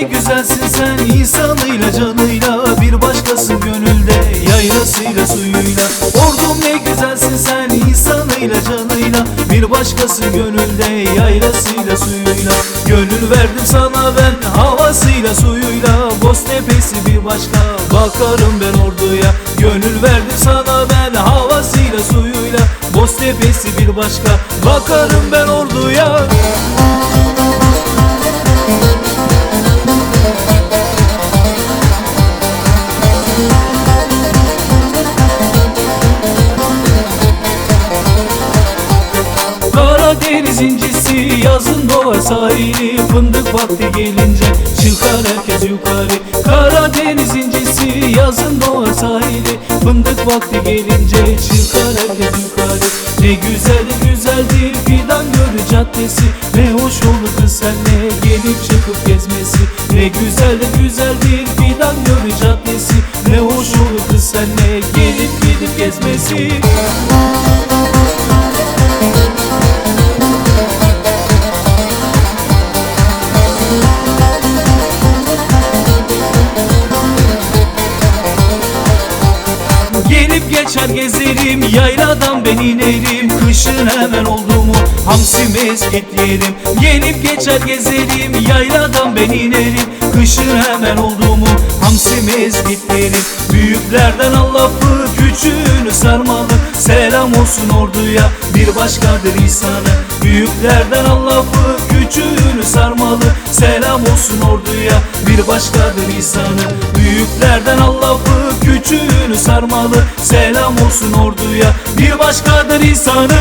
güzelsin sen insanıyla canıyla Bir başkasın gönülde yayrasıyla suyuyla. Ordum ne güzelsin sen insanıyla canıyla Bir başkasın gönülde yayrasıyla suyuyla. Gönül verdim sana ben havasıyla suyuyla. Boz tepesi bir başka bakarım ben orduya. Gönül verdim sana ben havasıyla suyuyla. Boz tepesi bir başka bakarım ben orduya Karadeniz incisi yazın doğar sahili Fındık vakti gelince çıkar herkes yukarı. Karadeniz incisi yazın doğar sahili Fındık vakti gelince çıkar herkes yukarı. Ne güzel güzeldir fidan gölü caddesi Ne hoş olur kız senle gelip çıkıp gezmesi. Ne güzel güzeldir fidan gölü caddesi Ne hoş olur kız senle gelip gidip gezmesi gezerim Yayladan ben inerim. Kışın hemen oldu mu Hamsi mezgit yerim Gelip geçer gezerim Yayladan ben inerim. Kışın hemen oldu mu Hamsi mezgit yerim Büyüklerden al lafı Küçüğünü sarmalı. Selam olsun orduya Bir başkadır insanı. Büyüklerden al lafı Küçüğünü sarmalı. Selam olsun orduya Bir başkadır insanı. Büyüklerden al lafı Küçüğünü sarmalı. Selam olsun orduya. Bir başkadır insanı